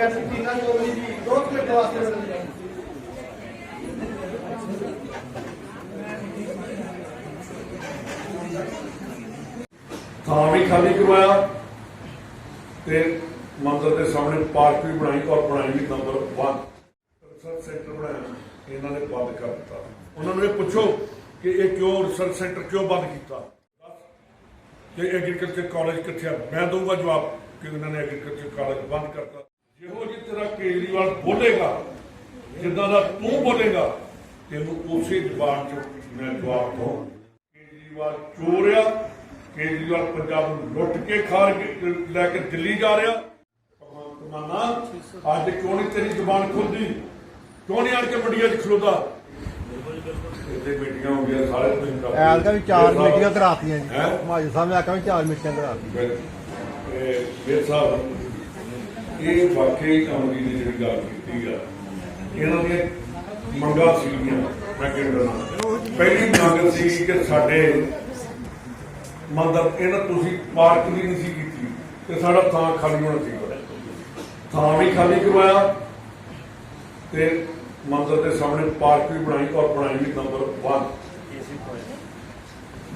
ਵੈਸੇ ਟੀਨਾ ਚੋਲੀ ਜੀ ਦੋ ਮਿੰਟ ਵਾਸਤੇ ਮਿਲਣ ਜਾਓ ਥਾਂ ਵੀ ਖਾਲੀ ਕਰਵਾਇਆ ਤੇ ਮੰਦਰ ਦੇ ਸਾਹਮਣੇ ਪਾਰਕ ਵੀ ਬਣਾਈ ਔਰ ਬਣਾਈ ਵੀ ਨੰਬਰ 1 ਰਿਸਰਚ ਸੈਂਟਰ ਬਣਾਇਆ, ਇਹਨਾਂ ਨੇ ਬੰਦ ਕਰ ਦਿੱਤਾ। ਉਹਨਾਂ ਨੂੰ ਇਹ ਪੁੱਛੋ ਕਿ ਇਹ ਕਿਉਂ ਰਿਸਰਚ ਸੈਂਟਰ ਕਿਉਂ ਬੰਦ ਕੀਤਾ? ਕਿ ਐਗਰੀਕਲਚਰ ਕਾਲਜ ਕਿੱਥੇ ਆ? ਮੈਂ ਦਊਂਗਾ ਜਵਾਬ ਕਿ ਉਹਨਾਂ ਨੇ ਐਗਰੀਕਲਚਰ ਕਾਲਜ ਬੰਦ ਕਰਤਾ। ਤਰ੍ਹਾਂ ਕੇਜਰੀਵਾਲ ਬੋਲੇਗਾ ਜਿੱਦਾਂ ਦਾ ਤੂੰ ਬੋਲੇਗਾ ਤੈਨੂੰ ਉਸੇ ਜ਼ਬਾਨ ਚ ਮੈਂ ਜਵਾਬ ਦਊਂ ਕੇਜਰੀਵਾਲ ਚੋਰ ਆ ਕੇਜਰੀਵਾਲ ਪੰਜਾਬ ਨੂੰ ਲੁੱਟ ਕੇ ਖਾ ਕੇ ਲੈ ਕੇ ਦਿੱਲੀ ਜਾ ਰਿਹਾ। ਮਾਨਾ ਅੱਜ ਕਿਉਂ ਨਹੀਂ ਤੇਰੀ ਜ਼ੁਬਾਨ ਖੁੱਲਦੀ? ਕਿਉਂ ਨਹੀਂ ਆਣ ਕੇ ਮੰਡੀਆਂ 'ਚ ਖਲੋਦਾ ਇੱਥੇ ਮੀਟਿੰਗਾਂ ਹੋ ਗਈਆਂ ਸਾਰੇ ਤੁਸੀਂ ਕਰਦੇ ਐਲਕਾ ਵੀ ਚਾਰ ਮੀਟਿੰਗਾਂ ਕਰਾਤੀਆਂ ਜੀ? ਮਾਜੀ ਸਾਹਿਬ ਨੇ ਆਖਿਆ ਵੀ ਚਾਰ ਮੀਟਿੰਗਾਂ ਕਰਾਤੀਆਂ। ਮੇਰੇ ਸਾਹਿਬ ਇਹ ਵਾਕਈ ਕੰਮ ਦੀ ਜਿਹੜੀ ਗੱਲ ਕੀਤੀ ਆ, ਇਹਨਾਂ ਦੀਆਂ ਮੰਗਾਂ ਸੀਗੀਆਂ, ਮੈਂ ਕਹਿੰਦਾ ਪਹਿਲੀ ਮੰਗ ਸੀ ਕਿ ਸਾਡੇ ਮੰਦਰ ਇਹਨਾਂ ਤੁਸੀਂ ਪਾਰਕ ਵੀ ਨਹੀਂ ਸੀ ਕੀਤੀ ਤੇ ਸਾਡਾ ਥਾਂ ਖਾਲੀ ਹੋਣਾ ਸੀਗਾ। ਥਾਂ ਵੀ ਖਾਲੀ ਕਰਵਾਇਆ ਤੇ ਮੰਦਰ ਦੇ ਸਾਹਮਣੇ ਪਾਰਕ ਵੀ ਬਣਾਈ ਔਰ ਬਣਾਈ ਵੀ ਨੰਬਰ 1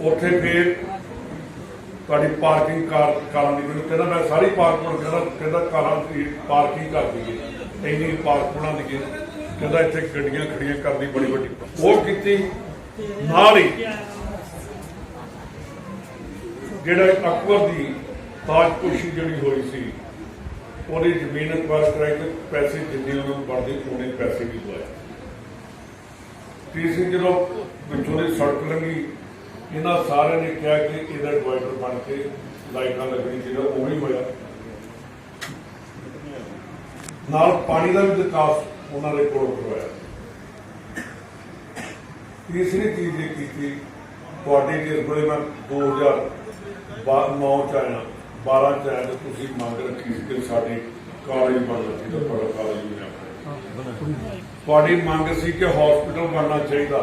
ਉੱਥੇ ਫਿਰ ਤੁਹਾਡੀ ਪਾਰਕਿੰਗ ਕਾਰ ਕਾਰਾਂ ਦੀ, ਮੈਨੂੰ ਕਹਿੰਦਾ ਮੈਂ ਸਾਰੀ ਪਾਰਕ ਕਹਿੰਦਾ ਕਹਿੰਦਾ ਕਾਰਾਂ ਦੀ ਪਾਰਕਿੰਗ ਕਰ ਦਈਏ, ਇੰਨੀ ਪਾਰਕ ਬਣਾ ਕਹਿੰਦਾ ਇੱਥੇ ਗੱਡੀਆਂ ਖੜੀਆਂ ਕਰਦੀ ਬੜੀ ਵੱਡੀ ਉਹ ਕੀਤੀ ਨਾਲ ਹੀ ਜਿਹੜਾ ਅਕਬਰ ਦੀ ਤਾਜਪੋਸ਼ੀ ਜਿਹੜੀ ਹੋਈ ਸੀ, ਉਹਦੀ ਜ਼ਮੀਨ ਅਕਵਾਇਰ ਕਰਾਈ ਤੇ ਪੈਸੇ ਜਿੰਨੇ ਉਹਨਾਂ ਨੂੰ ਬਣਦੇ, ਉਹਨੇ ਪੈਸੇ ਵੀ ਦਵਾਏ। ਤੀਸਰੀ ਜਦੋਂ ਵਿੱਚੋਂ ਦੀ ਸੜਕ ਲੰਘੀ ਇਹਨਾਂ ਸਾਰਿਆਂ ਨੇ ਕਿਹਾ ਕਿ ਇਹਦਾ ਡਿਵਾਈਡਰ ਬਣ ਕੇ ਲਾਈਟਾਂ ਲੱਗਣੀ ਜਿਹੜਾ ਉਹ ਵੀ ਹੋਇਆ। ਨਾਲ ਪਾਣੀ ਦਾ ਵੀ ਵਿਕਾਸ ਉਹਨਾਂ ਦੇ ਕੋਲ ਕਰਵਾਇਆ। ਤੀਸਰੀ ਚੀਜ਼ ਇਹ ਕੀਤੀ ਤੁਹਾਡੇ ਦੇ ਕੋਲੇ ਮੈਂ 2009 ਚ ਆਇਆ 12 ਚ ਆਇਆ ਤੇ ਤੁਸੀਂ ਮੰਗ ਰੱਖੀ ਸੀ ਕਿ ਸਾਡੇ ਕਾਲਜ ਬਣਨਾ ਚਾਹੀਦਾ ਤੁਹਾਡਾ ਕਾਲਜ ਵੀ ਨਾ ਤੁਹਾਡੀ ਮੰਗ ਸੀ ਕਿ ਹਸਪੀਟਲ ਬਣਨਾ ਚਾਹੀਦਾ।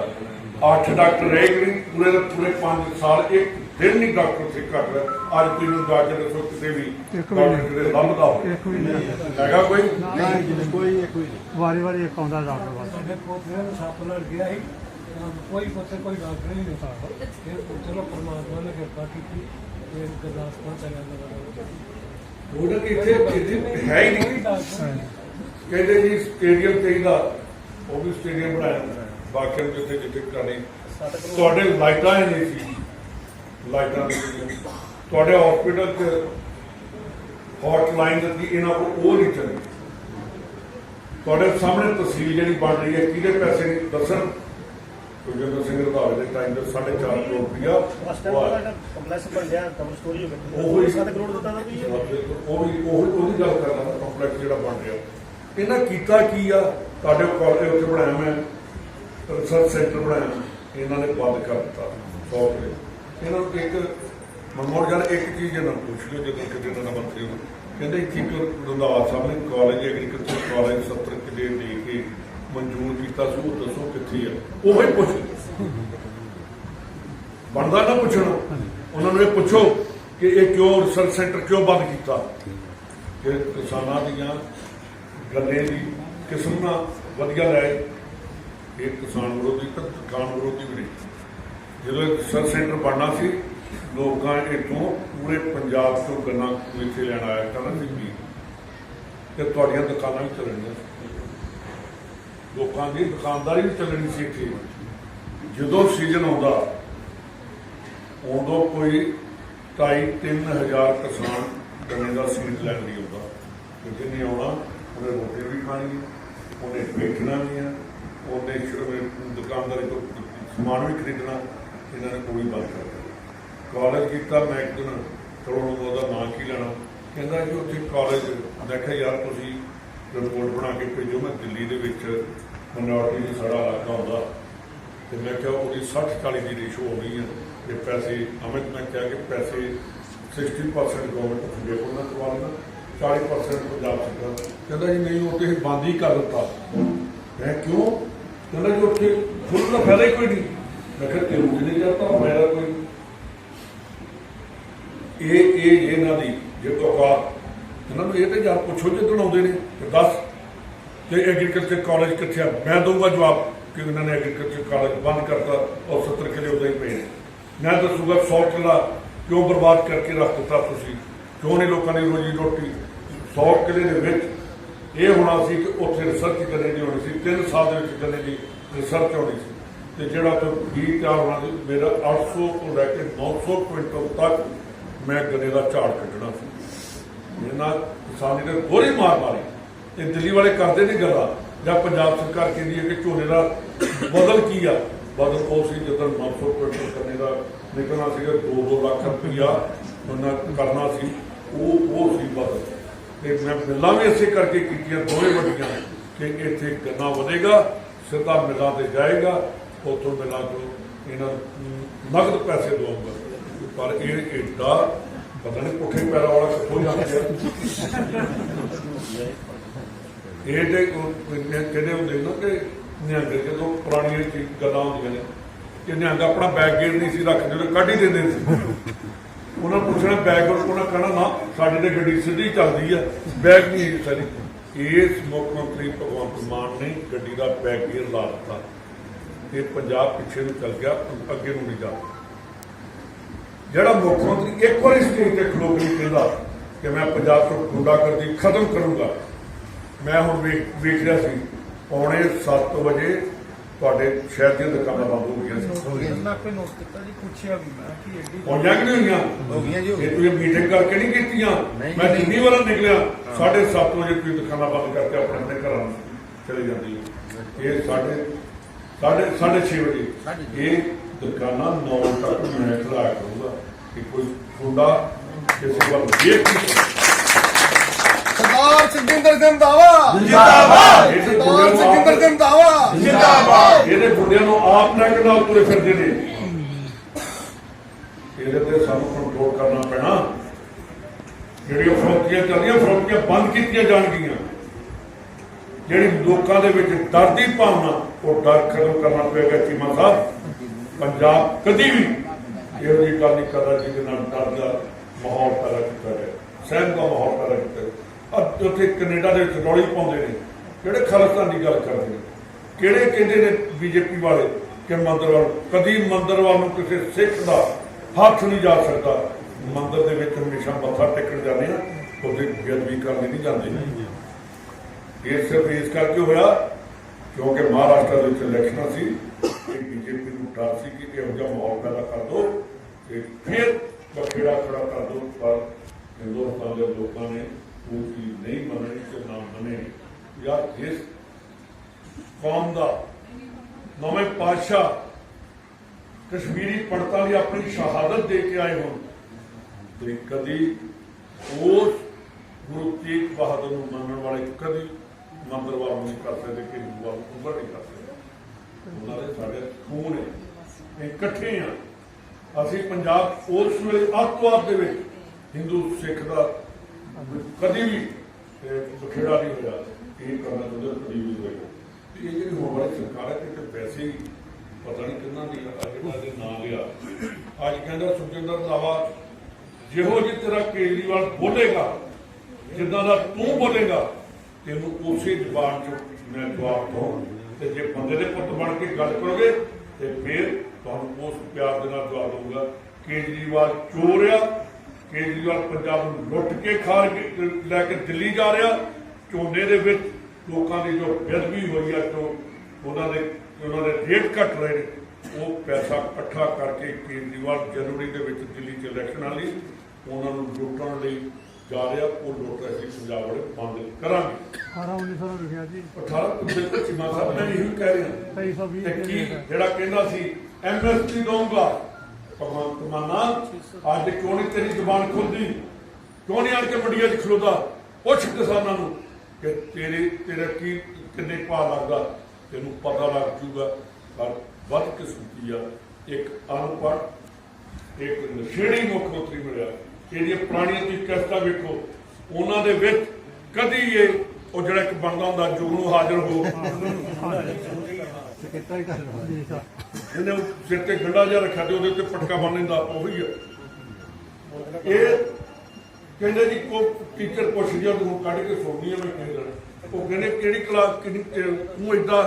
ਅੱਠ ਡਾਕਟਰ ਰਹੇ ਕਿ ਪੂਰੇ ਦੇ ਪੂਰੇ 5 ਸਾਲ ਇੱਕ ਦਿਨ ਨਹੀਂ ਡਾਕਟਰ ਸੇ ਕਰ ਰਿਹਾ। ਅੱਜ ਤੁਸੀਂ ਨੂੰ ਜਾ ਕੇ ਦੱਸੋ ਕਿਸੇ ਵੀ ਡਾਕਟਰ ਕਿਤੇ ਲੱਭਦਾ ਹੋ ਇੱਕ ਵੀ ਨਹੀਂ। ਹੈਗਾ ਕੋਈ? ਨਹੀਂ ਕੋਈ ਇੱਕ ਵੀ ਨਹੀਂ। ਵਾਰੀ ਵਾਰੀ ਇੱਕ ਆਉਂਦਾ ਡਾਕਟਰ ਬਸ ਸਾਡੇ ਪੋਤਰੇ ਨੂੰ ਸੱਪ ਲੜ ਗਿਆ ਸੀ। ਅਹ ਕੋਈ ਪੁੱਤਰ ਕੋਈ ਡਾਕਟਰ ਹੀ ਨਹੀਂ ਥਾ ਫਿਰ ਚਲੋ ਪਰਮਾਤਮਾ ਨੇ ਕਿਰਪਾ ਕੀਤੀ ਇਹ ਗੁਰਦਾਸਪੁਰ ਚਲਿਆ ਗਿਆ ਉਹਦਾ ਕਿ ਇੱਥੇ ਇੱਥੇ ਹੈ ਹੀ ਨਹੀਂ। ਕਹਿੰਦੇ ਜੀ ਸਟੇਡੀਅਮ ਚਾਹੀਦਾ ਉਹ ਵੀ ਸਟੇਡੀਅਮ ਬਣਾਇਆ ਬਾਕੀ ਜਿੱਥੇ ਜਿੱਥੇ ਕਰਨੀ ਤੁਹਾਡੇ ਲਾਈਟਾਂ ਹੀ ਨਹੀਂ ਸੀ। ਲਾਈਟਾਂ ਨਹੀਂ ਸੀ। ਤੁਹਾਡੇ ਹਸਪੀਟਲ 'ਚ ਹੌਟਲਾਈਨ ਦਿੱਤੀ ਇਹਨਾਂ ਕੋਲ ਉਹ ਨਹੀਂ ਚੱਲੀ। ਤੁਹਾਡੇ ਸਾਹਮਣੇ ਤਸਵੀਰ ਜਿਹੜੀ ਬਣ ਰਹੀ ਹੈ ਕਿਹਦੇ ਪੈਸੇ ਨੇ ਦੱਸਣ? ਕੁਲਜਿੰਦਰ ਸਿੰਘ ਰਧਾਵੇ ਦੇ ਟਾਈਮ ਤੇ 4.5 ਕਰੋੜ ਰੁਪਇਆ। ਕੰਪਲੈਕਸ ਬਣ ਗਿਆ ਡਬਲ ਸਟੋਰੀ ਹੋ ਗਈ ਉਹ ਹੀ 7 ਕਰੋੜ ਦਿੱਤਾ ਤਾਂ ਵੀ ਉਹ ਵੀ ਉਹ ਉਹਦੀ ਗੱਲ ਕਰਦਾ ਮੈਂ ਕੰਪਲੈਕਸ ਜਿਹੜਾ ਬਣ ਰਿਹਾ। ਇਹਨਾਂ ਕੀਤਾ ਕੀ ਆ? ਤੁਹਾਡੇ ਕਾਲਜ ਉੱਥੇ ਬਣਾਇਆ ਮੈਂ। ਰਿਸਰਚ ਸੈਂਟਰ ਬਣਾਇਆ। ਇਹਨਾਂ ਨੇ ਬੰਦ ਕਰ ਦਿੱਤਾ ਸੌਫਟਵੇਅਰ ਇਹਨਾਂ ਨੂੰ ਇੱਕ ਮਨਮੋਹਨ ਗੱਲ ਇੱਕ ਚੀਜ਼ ਇਹਨਾਂ ਨੂੰ ਪੁੱਛ ਲਿਓ, ਜਦੋਂ ਕਿਤੇ ਇਹਨਾਂ ਦਾ ਮੰਤਰੀ ਨੂੰ ਕਹਿੰਦੇ ਇੱਥੇ ਇੱਕ ਸਾਹਿਬ ਨੇ ਕਾਲਜ ਐਗਰੀਕਲਚਰ ਕਾਲਜ 70 ਕਿਲੇ ਦੇ ਕੇ ਮਨਜ਼ੂਰ ਕੀਤਾ ਸੀ, ਉਹ ਦੱਸੋ ਕਿੱਥੇ ਆ। ਉਹ ਹੀ ਪੁੱਛ ਬਣਦਾ ਨਾ ਪੁੱਛਣਾ। ਉਹਨਾਂ ਨੂੰ ਇਹ ਪੁੱਛੋ ਕਿ ਇਹ ਕਿਉਂ ਰਿਸਰਚ ਸੈਂਟਰ ਕਿਉਂ ਬੰਦ ਕੀਤਾ? ਕਿ ਕਿਸਾਨਾਂ ਦੀਆਂ ਗੱਲੇ ਦੀ ਕਿਸਮ ਨਾ ਵਧੀਆ ਲੈ ਇਹ ਕਿਸਾਨ ਵਿਰੋਧੀ ਤਾਂ ਦੁਕਾਨ ਵਿਰੋਧੀ ਵੀ ਨਹੀਂ ਜਦੋਂ ਇਹ ਰਿਸਰਚ ਸੈਂਟਰ ਬਣਨਾ ਸੀ, ਲੋਕਾਂ ਇਥੋਂ ਪੂਰੇ ਪੰਜਾਬ ਤੋਂ ਗੰਨਾ ਇੱਥੇ ਲੈਣ ਆਇਆ ਕਰਨ ਦੀ ਵੀ ਤੇ ਤੁਹਾਡੀਆਂ ਦੁਕਾਨਾਂ ਵੀ ਚੱਲਣੀਆਂ ਲੋਕਾਂ ਦੀ ਦੁਕਾਨਦਾਰੀ ਵੀ ਚੱਲਣੀ ਸੀ ਇੱਥੇ। ਜਦੋਂ ਸੀਜ਼ਨ ਆਉਂਦਾ, ਉਦੋਂ ਕੋਈ ਢਾਈ ਤਿੰਨ ਹਜ਼ਾਰ ਕਿਸਾਨ ਗੰਨੇ ਦਾ ਸੀਡ ਲੈਣ ਲਈ ਆਉਂਦਾ। ਤੇ ਜਿਹਨੇ ਆਉਣਾ, ਉਹਨੇ ਰੋਟੀ ਵੀ ਖਾਣੀ ਉਹਨੇ ਵੇਚਣਾ ਵੀ ਹੈ ਉਹਨੇ ਸ਼- ਦੁਕਾਨਦਾਰੀ ਤੋਂ ਸਮਾਨ ਵੀ ਖਰੀਦਣਾ, ਇਹਨਾਂ ਨੇ ਕੋਈ ਬੰਦ ਕਰ ਦਿੱਤਾ। ਕਾਲਜ ਕੀਤਾ, ਮੈਂ ਇੱਕ ਦਿਨ ਚਲੋ ਉਹਨੂੰ ਉਹਦਾ ਨਾਂ ਕੀ ਲੈਣਾ। ਕਹਿੰਦਾ ਜੀ, ਉੱਥੇ ਕਾਲਜ, ਮੈਂ ਕਿਹਾ, ਯਾਰ, ਤੁਸੀਂ ਰਿਪੋਰਟ ਬਣਾ ਕੇ ਭੇਜੋ, ਮੈਂ ਦਿੱਲੀ ਦੇ ਵਿੱਚ ਮਿਨੋਰਟੀ ਦੀ ਸਾਰਾ ਇਲਾਕਾ ਹੁੰਦਾ। ਤੇ ਮੈਂ ਕਿਹਾ, ਉਹਦੀ 60 40 ਦੀ ਰੇਸ਼ੋ ਹੋ ਗਈ ਹੈ ਤੇ ਪੈਸੇ, ਅਮਿਤ ਨੇ ਕਿਹਾ ਕਿ ਪੈਸੇ 60% ਗਵਰਨਮੈਂਟ ਆਫ ਇੰਡੀਆ ਕੋਲ ਨਾ ਕਰਵਾ ਲੈਣਾ 40% ਪੰਜਾਬ ਸਰਕਾਰ ਕਹਿੰਦਾ ਜੀ, ਨਹੀਂ ਉਹ ਤੇ ਬੰਦ ਹੀ ਕਰ ਦਿੱਤਾ। ਮੈਂ ਕਿਉਂ? ਕਹਿੰਦਾ ਜੀ ਉੱਥੇ ਫੁੱਲ ਦਾ ਫਾਇਦਾ ਹੀ ਕੋਈ ਨਹੀਂ। ਮੈਂ ਕਿਹਾ ਤੇ ਜਿਹਨੇ ਜਾਂਦਾ ਫਾਇਦਾ ਕੋਈ ਇਹ ਇਹ ਇਹਨਾਂ ਦੀ ਜੇ ਔਕਾਤ ਇਹਨਾਂ ਨੂੰ ਇਹ ਤੇ ਯਾਰ ਪੁੱਛੋ ਜਦੋਂ ਆਉਂਦੇ ਨੇ ਤੇ ਦੱਸ। ਤੇ ਐਗਰੀਕਲਚਰ ਕਾਲਜ ਕਿੱਥੇ ਆ? ਮੈਂ ਦਊਗਾ ਜਵਾਬ ਕਿ ਉਹਨਾਂ ਨੇ ਐਗਰੀਕਲਚਰ ਕਾਲਜ ਬੰਦ ਕਰਤਾ ਔਰ 70 ਕਿਲੇ ਉਦਾਂ ਹੀ ਪਏ ਨੇ। ਮੈਂ ਦੱਸੂਗਾ 100 ਕਿਲਾ ਕਿਉਂ ਬਰਬਾਦ ਕਰਕੇ ਰੱਖ ਦਿੱਤਾ ਤੁਸੀਂ? ਕਿਉਂ ਨਹੀਂ ਲੋਕਾਂ ਦੀ ਰੋਜੀ ਰੋਟੀ? 100 ਕਿਲੇ ਦੇ ਵਿੱਚ ਇਹ ਹੋਣਾ ਸੀ ਕਿ ਉੱਥੇ ਰਿਸਰਚ ਕਰਨੀ ਦੀ ਹੋਣੀ ਸੀ 3 ਸਾਲ ਦੇ ਵਿੱਚ ਕਰਨੀ ਦੀ ਰਿਸਰਚ ਹੋਣੀ ਸੀ। ਤੇ ਜਿਹੜਾ ਤੋਂ 20 ਤਿਆਰ ਹੋਣਾ ਸੀ, ਮੇਰਾ 800 ਤੋਂ ਲੈ ਕੇ 900 ਕੁਇੰਟਲ ਤੱਕ ਮੈਂ ਗੰਨੇ ਦਾ ਝਾੜ ਕੱਢਣਾ ਸੀ। ਇਹਨਾਂ ਕਿਸਾਨੀ ਨੇ ਗੋਲੀ ਮਾਰ ਮਾਰੀ, ਇਹ ਦਿੱਲੀ ਵਾਲੇ ਕਰਦੇ ਨਹੀਂ ਗੱਲਾਂ, ਜਾਂ ਪੰਜਾਬ ਸਰਕਾਰ ਕਹਿੰਦੀ ਹੈ ਕਿ ਝੋਨੇ ਦਾ ਬਦਲ ਕੀ ਆ? ਬਦਲ ਉਹ ਸੀ ਜਦੋਂ 900 ਕੁਇੰਟਲ ਕਰਨੇ ਦਾ ਨਿਕਲਣਾ ਸੀਗਾ 2-2 ਲੱਖ ਰੁਪਈਆ ਉਹਨਾਂ ਕਰਨਾ ਸੀ, ਉਹ ਉਹ ਸੀ ਬਦਲ। ਤੇ ਮੈਂ ਮਿਲਾਂ ਵੀ ਇਸੇ ਕਰਕੇ ਕੀਤੀਆਂ ਦੋਵੇਂ ਵੱਡੀਆਂ ਕਿ ਇੱਥੇ ਗੰਨਾ ਵਧੇਗਾ, ਸਿੱਧਾ ਮਿਲਾਂ ਤੇ ਜਾਏਗਾ, ਉੱਥੋਂ ਮਿਲਾਂ ਤੋਂ ਇਹਨਾਂ ਨਗਦ ਪੈਸੇ ਦਵਾਉਂਗਾ ਪਰ ਇਹ ਏਡਾ ਪਤਾ ਨਹੀਂ ਪੁੱਠੇ ਪੈਰਾਂ ਵਾਲਾ ਕਿੱਥੋਂ ਜਾਂਦਾ ਇਹ ਤੇ ਉਹ ਹੁੰਦੇ ਨਾ ਕਿ ਨਿਹੰਗ ਜਦੋਂ ਪੁਰਾਣੀਆਂ ਚੀਜ਼ ਗੱਲਾਂ ਹੁੰਦੀਆਂ ਨੇ, ਕਿ ਨਿਹੰਗ ਆਪਣਾ ਬੈਗ ਗੇਟ ਨਹੀਂ ਸੀ ਰੱਖਦੇ ਉਹ ਕੱਢ ਹੀ ਦਿੰਦੇ ਸੀ। ਉਹਨਾਂ ਪੁੱਛਣਾ ਬੈਗ ਉਹਨਾਂ ਕਹਿਣਾ ਨਾ, ਸਾਡੀ ਤੇ ਗੱਡੀ ਸਿੱਧੀ ਚੱਲਦੀ ਆ। ਬੈਗ ਨਹੀਂ ਸਰੀ। ਇਸ ਮੁੱਖ ਮੰਤਰੀ ਭਗਵੰਤ ਮਾਨ ਨੇ ਗੱਡੀ ਦਾ ਬੈਗ ਗੇਅਰ ਲਾ ਦਿੱਤਾ ਇਹ ਪੰਜਾਬ ਪਿੱਛੇ ਨੂੰ ਚੱਲ ਗਿਆ, ਅੱਗੇ ਨੂੰ ਨਹੀਂ ਜਾ ਜਿਹੜਾ ਮੁੱਖ ਮੰਤਰੀ ਇੱਕ ਵਾਰੀ ਸਟੇਜ ਤੇ ਖਲੋ ਕੇ ਕਹਿੰਦਾ ਕਿ ਮੈਂ ਪੰਜਾਬ ਤੋਂ ਗੁੰਡਾਗਰਦੀ ਖਤਮ ਕਰੂੰਗਾ, ਮੈਂ ਹੁਣ ਵੇਖ ਵੇਖ ਰਿਹਾ ਸੀ, ਪੌਣੇ 7 ਵਜੇ ਤੁਹਾਡੇ ਸ਼ਹਿਰ ਦੀਆਂ ਦੁਕਾਨਾਂ ਬੰਦ ਹੋ ਗਈਆਂ ਸੀ ਇਹਨਾਂ ਕੋਈ ਨੋਟ ਕੀਤਾ ਜੀ? ਪੁੱਛਿਆ ਵੀ ਮੈਂ ਕਿ ਐਡੀ ਹੋਈਆਂ ਕਿ ਨਹੀਂ ਹੋਈਆਂ। ਹੋ ਗਈਆਂ ਜੀ, ਹੋ ਇਹ ਤੁਸੀਂ ਮੀਟਿੰਗ ਕਰਕੇ ਨਹੀਂ ਕੀਤੀਆਂ। ਮੈਂ। ਜਿੰਨੀ ਵਾਰ ਨਿਕਲਿਆ 7:30 ਵਜੇ ਤੁਸੀਂ ਦੁਕਾਨਾਂ ਬੰਦ ਕਰਕੇ ਆਪਣੇ ਆਪਣੇ ਘਰਾਂ ਚਲੇ ਜਾਂਦੀ ਹੋ। ਇਹ ਸਾਡੇ ਸਾਢੇ ਛੇ ਵਜੇ। ਇਹ ਦੁਕਾਨਾਂ 9 ਤੱਕ ਮੈਂ ਖੜਾ ਕਰੂੰਗਾ ਕਿ ਕੋਈ ਤੁਹਾਡਾ ਕਿਸੇ ਵੱਲ ਵੇਖ ਨਹੀਂ ਸਰਦਾਰ ਸੁਖਿੰਦਰ ਸਿੰਘ ਦਾਵਾ ਜਿੰਦਾਬਾਦ ਸਰਦਾਰ ਸੁਖਿੰਦਰ ਗੁੰਡਿਆਂ ਸਿੰਘ ਦਾਵਾ। ਜਿੰਦਾਬਾਦ। ਇਹਦੇ ਗੁੰਡਿਆਂ ਨੂੰ ਆਪ ਟੈਕ ਨਾਲ ਤੁਰੇ ਫਿਰਦੇ ਨੇ। ਇਹਦੇ ਤੇ ਸਾਨੂੰ ਕੰਟਰੋਲ ਕਰਨਾ ਪੈਣਾ। ਜਿਹੜੀਆਂ ਫਰੋਕੀਆਂ ਚੱਲਦੀਆਂ ਫਰੋਕੀਆਂ ਬੰਦ ਕੀਤੀਆਂ ਜਾਣਗੀਆਂ। ਜਿਹੜੀ ਲੋਕਾਂ ਦੇ ਵਿੱਚ ਡਰ ਦੀ ਭਾਵਨਾ ਉਹ ਡਰ ਖਤਮ ਕਰਨਾ ਪਏਗਾ ਚੀਮਾ ਸਾਹਿਬ। ਪੰਜਾਬ ਕਦੀ ਵੀ ਇਹੋ ਜਿਹੀ ਗੱਲ ਨਹੀਂ ਕਰਦਾ ਜਿਹਦੇ ਨਾਲ ਡਰ ਦਾ ਮਾਹੌਲ ਪੈਦਾ ਕੀਤਾ ਜਾਏ। ਸਹਿਮ ਦਾ ਮਾਹੌਲ ਪੈਦਾ ਕੀਤਾ ਜਾਏ। ਅੱਜ ਉੱਥੇ ਕੈਨੇਡਾ ਦੇ ਵਿੱਚ ਰੌਲੀ ਪਾਉਂਦੇ ਨੇ। ਜਿਹੜੇ ਖਾਲਿਸਤਾਨ ਦੀ ਗੱਲ ਕਰਦੇ? ਨੇ ਕਿਹੜੇ ਕਹਿੰਦੇ ਨੇ ਬੀਜੇਪੀ ਵਾਲੇ ਕਿ ਮੰਦਰਵਾਲ ਕਦੀ ਮੰਦਰਵਾਲ ਨੂੰ ਕਿਸੇ ਸਿੱਖ ਦਾ ਹੱਥ ਨਹੀਂ ਜਾ ਸਕਦਾ। ਮੰਦਰ ਦੇ ਵਿੱਚ ਹਮੇਸ਼ਾ ਮੱਥਾ ਟੇਕਣ ਜਾਂਦੇ ਆ, ਉਹਦੇ ਬੇਅਦਬੀ ਕਰਨੀ ਨਹੀਂ ਜਾਂਦੇ। ਇਹ ਸਿਰਫ ਇਸ ਕਰਕੇ ਹੋਇਆ? ਕਿਉਂਕਿ ਮਹਾਰਾਸ਼ਟਰ ਦੇ ਵਿੱਚ ਇਲੈਕਸ਼ਨਾਂ ਸੀ ਇਹ ਬੀਜੇਪੀ ਨੂੰ ਡਰ ਸੀ ਕਿ ਇਹੋ ਜਿਹਾ ਮਾਹੌਲ ਪੈਦਾ ਕਰ ਦੋ ਤੇ ਫਿਰ ਬਖੇੜਾ ਖੜਾ ਕਰ ਦੋ, ਪਰ ਹਿੰਦੁਸਤਾਨ ਦੇ ਲੋਕਾਂ ਨੇ ਉਹ ਚੀਜ਼ ਨਹੀਂ ਮੰਨਣੀ ਤੇ ਨਾ ਮੰਨੇ ਯਾਰ ਜਿਸ ਕੌਮ ਦਾ ਨਵੇਂ ਪਾਤਸ਼ਾਹ ਕਸ਼ਮੀਰੀ ਪੰਡਤਾਂ ਦੀ ਆਪਣੀ ਸ਼ਹਾਦਤ ਦੇ ਕੇ ਆਏ ਹੋਣ, ਤੇ ਕਦੀ ਉਸ ਗੁਰੂ ਤੇਗ ਬਹਾਦਰ ਨੂੰ ਮੰਨਣ ਵਾਲੇ ਕਦੀ ਮੰਦਰਵਾਰ ਨਹੀਂ ਕਰ ਸਕਦੇ, ਕਿ ਹਿੰਦੂਆਂ ਨੂੰ ਨਹੀਂ ਕਰ ਸਕਦੇ। ਉਹਨਾਂ ਦੇ ਸਾਡੇ ਖੂਨ ਹੈ ਇਕੱਠੇ ਆ। ਅਸੀਂ ਪੰਜਾਬ ਉਸ ਵੇਲੇ ਅੱਤਵਾਦ ਦੇ ਵਿੱਚ ਹਿੰਦੂ ਸਿੱਖ ਦਾ ਕਦੀ ਵੀ, ਇਹ ਬਖੇੜਾ ਨਹੀਂ ਹੋਇਆ। ਇਹ ਕਰਨਾ ਚਾਹੁੰਦੇ ਕਦੀ ਵੀ ਤੇ ਇਹ ਜਿਹੜੀ ਹੋਣ ਵਾਲੀ ਸਰਕਾਰ ਹੈ ਕਿ ਤੇ ਹੀ ਪਤਾ ਨਹੀਂ ਕਿੰਨਾ ਦੀ ਅਜਿਹਾ ਦੇ ਨਾਂ ਲਿਆ। ਅੱਜ ਕਹਿੰਦਾ ਸੁਖਜਿੰਦਰ ਰੰਧਾਵਾ ਜਿਹੋ ਜਿਹਾ ਤੇਰਾ ਕੇਜਰੀਵਾਲ ਬੋਲੇਗਾ, ਜਿੱਦਾਂ ਦਾ ਤੂੰ ਬੋਲੇਗਾ, ਤੈਨੂੰ ਉਸੇ ਜ਼ਬਾਨ ਚ ਮੈਂ ਜਵਾਬ ਦਊਂ ਤੇ ਜੇ ਬੰਦੇ ਦੇ ਪੁੱਤ ਬਣ ਕੇ ਗੱਲ ਕਰੋਗੇ, ਤੇ ਫਿਰ ਤੁਹਾਨੂੰ ਉਸ ਪਿਆਰ ਦੇ ਨਾਲ ਜਵਾਬ ਦਊਂਗਾ। ਕੇਜਰੀਵਾਲ ਚੋਰ ਆ, ਕੇਜਰੀਵਾਲ ਪੰਜਾਬ ਨੂੰ ਲੁੱਟ ਕੇ ਖਾ ਕੇ, ਲੈ ਕੇ ਦਿੱਲੀ ਜਾ ਰਿਹਾ ਝੋਨੇ ਦੇ ਵਿੱਚ ਲੋਕਾਂ ਦੀ ਜੋ ਬੇਅਦਬੀ ਹੋਈ ਆ ਜੋ ਉਹਨਾਂ ਦੇ ਉਹਨਾਂ ਦੇ ਰੇਟ ਘਟ ਰਹੇ ਨੇ ਉਹ ਪੈਸਾ ਇਕੱਠਾ ਕਰਕੇ ਕੇਜਰੀਵਾਲ ਜਨਵਰੀ ਦੇ ਵਿੱਚ ਦਿੱਲੀ ਚ ਇਲੈਕਸ਼ਨਾਂ ਲਈ ਉਹਨਾਂ ਨੂੰ ਲੁੱਟਣ ਲਈ ਜਾ ਰਿਹਾ ਉਹ ਲੁੱਟ ਅਸੀਂ ਪੰਜਾਬ ਵਾਲੇ ਬੰਦ ਕਰਾਂਗੇ। 18 1900 ਨੂੰ ਲਿਖਿਆ ਜੀ। 18 ਬਿਲਕੁਲ ਚੀਮਾ ਸਾਹਿਬ ਮੈਂ ਇਹੀ ਕਹਿ ਰਿਹਾ 2320 ਤੇ ਕੀ ਜਿਹੜਾ ਕਹਿੰਦਾ ਸੀ ਐਮਐਸਪੀ ਦਊਂਗਾ ਭਗਵੰਤ ਮਾਨਾ ਅੱਜ ਕਿਉਂ ਨਹੀਂ ਤੇਰੀ ਜ਼ੁਬਾਨ ਖੁੱਲਦੀ? ਕਿਉਂ ਨਹੀਂ ਆਣ ਕੇ ਮੰਡੀਆਂ 'ਚ ਖਲੋਦਾ ਪੁੱਛ ਕਿਸਾਨਾਂ ਨੂੰ। ਕਿ ਤੇਰੇ, ਤੇਰਾ ਕੀ, ਕਿੰਨੇ ਭਾਅ ਲੱਗਦਾ, ਤੈਨੂੰ ਪਤਾ ਲੱਗ ਜੂਗਾ। ਪਰ ਵੱਧ ਕਿਸਮਤੀ ਆ, ਇੱਕ ਅਨਪੜ੍ਹ, ਇੱਕ ਨਸ਼ੇੜੀ ਮੁੱਖ ਮੰਤਰੀ ਮਿਲਿਆ। ਇਹਦੀਆਂ ਪੁਰਾਣੀਆਂ ਤੁਸੀਂ ਕਿਸ਼ਤਾਂ ਵੇਖੋ, ਉਹਨਾਂ ਦੇ ਵਿੱਚ ਕਦੀ ਇਹ, ਉਹ ਜਿਹੜਾ ਇੱਕ ਬਣਦਾ ਹੁੰਦਾ ਜੋ ਨੂੰ ਹਾਜ਼ਰ ਹੋ। ਇਹਨੇ ਸਿਰ ਤੇ ਗੰਡਾ ਜਿਹਾ ਰੱਖਿਆ ਤੇ ਉਹਦੇ ਉੱਤੇ ਪਟਕਾ ਬੰਨ ਲੈਂਦਾ, ਉਹੀ ਆ। ਇਹ ਕਹਿੰਦੇ ਜੀ, ਕੋ ਟੀਚਰ ਪੁੱਛ ਗਿਆ, ਤੂੰ ਕੱਢ ਕੇ ਸੁਣਨੀ ਆ, ਮੈਂ ਕਿਹ ਦੇਣਾ ਉਹ ਕਹਿੰਦੇ, ਕਿਹੜੀ ਕਲਾਸ ਕਿਹੜੀ, ਤੂੰ ਏਦਾਂ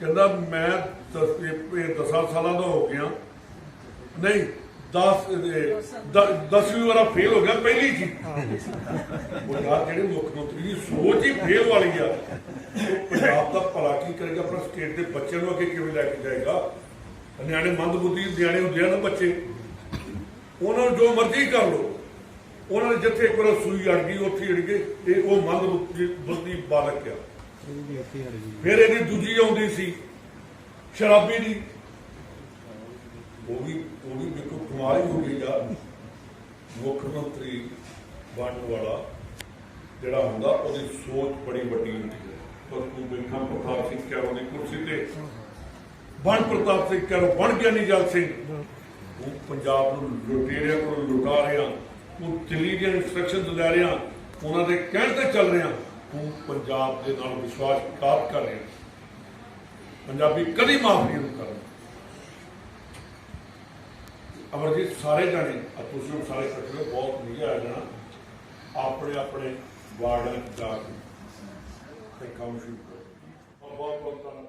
ਕਹਿੰਦਾ, ਮੈਂ 10 ਸਾਲਾਂ ਦਾ ਹੋ ਗਿਆ। ਨਹੀਂ 10 10ਵੀਂ ਵਾਰਾ ਫੇਲ ਹੋ ਗਿਆ, ਪਹਿਲੀ ਜੀ ਉਹ ਯਾਰ, ਜਿਹੜੇ ਮੁੱਖ ਮੰਤਰੀ ਦੀ ਸੋਚ ਹੀ ਫੇਲ ਵਾਲੀ ਆ। ਪੰਜਾਬ ਦਾ ਭਲਾ ਕੀ ਕਰੇਗਾ, ਆਪਣਾ ਸਟੇਟ ਦੇ ਬੱਚਿਆਂ ਨੂੰ ਅੱਗੇ ਕਿਵੇਂ ਲੈ ਕੇ ਜਾਏਗਾ? ਨਿਆਣੇ ਮੰਦਬੁੱਧੀ, ਨਿਆਣੇ ਹੁੰਦੇ ਆ ਨਾ ਬੱਚੇ। ਉਹਨਾਂ ਨੂੰ ਜੋ ਮਰਜ਼ੀ ਕਰ ਲੋ ਉਹਨਾਂ ਨੇ ਜਿੱਥੇ ਇੱਕ ਵਾਰ ਸੂਈ ਅੜ ਗਈ, ਉੱਥੇ ਅੜ ਗਏ ਇਹ ਉਹ ਮੰਦਬੁੱਧੀ ਬੁੱਧੀ ਬਾਲਕ ਆ। ਫਿਰ ਇਹਦੀ ਦੂਜੀ ਆਉਂਦੀ ਸੀ, ਸ਼ਰਾਬੀ ਦੀ। ਉਹ ਵੀ ਉਹ ਵੀ ਦੇਖੋ ਕਮਾਲ ਹੋ ਗਈ ਯਾਰ। ਮੁੱਖ ਮੰਤਰੀ ਬਣਨ ਵਾਲਾ ਜਿਹੜਾ ਹੁੰਦਾ, ਉਹਦੀ ਸੋਚ ਬੜੀ ਵੱਡੀ ਹੁੰਦੀ ਹੈ। ਪਰ ਤੂੰ ਵੇਖਾਂ ਪ੍ਰਤਾਪ ਸਿੰਘ ਕੈਰੋਂ ਦੀ ਕੁਰਸੀ ਤੇ। ਬਣ ਪ੍ਰਤਾਪ ਸਿੰਘ ਕੈਰੋਂ, ਬਣ ਗਿਆ ਨਿਜਲ ਸਿੰਘ। ਉਹ ਪੰਜਾਬ ਨੂੰ ਲੁਟੇਰਿਆਂ ਕੋਲ ਲੁਟਾ ਰਿਹਾ। ਉਹ ਦਿੱਲੀ ਦੀਆਂ ਇਨਸਟਰਕਸ਼ਨਸ ਲੈ ਰਿਹਾ, ਉਹਨਾਂ ਦੇ ਕਹਿਣ ਤੇ ਚੱਲ ਰਿਹਾ, ਤੂੰ ਪੰਜਾਬ ਦੇ ਨਾਲ ਵਿਸ਼ਵਾਸਘਾਤ ਕਰ ਰਿਹਾ। ਪੰਜਾਬੀ ਕਦੀ ਮਾਫ ਨਹੀਂ ਨੂੰ ਕਰਨਾ ਅਮਰਜੀਤ, ਸਾਰੇ ਜਾਣੇ ਤੁਸੀਂ ਹੁਣ ਸਾਰੇ ਇਕੱਠੇ ਬਹੁਤ ਵਧੀਆ ਆ ਜਾਣਾ ਆਪਣੇ ਆਪਣੇ ਵਾਰਡ ਜਾ ਕੇ ਤੇ ਕੰਮ ਸ਼ੁਰੂ ਕਰੋ। ਬਹੁਤ ਬਹੁਤ ਧੰਨਵਾਦ।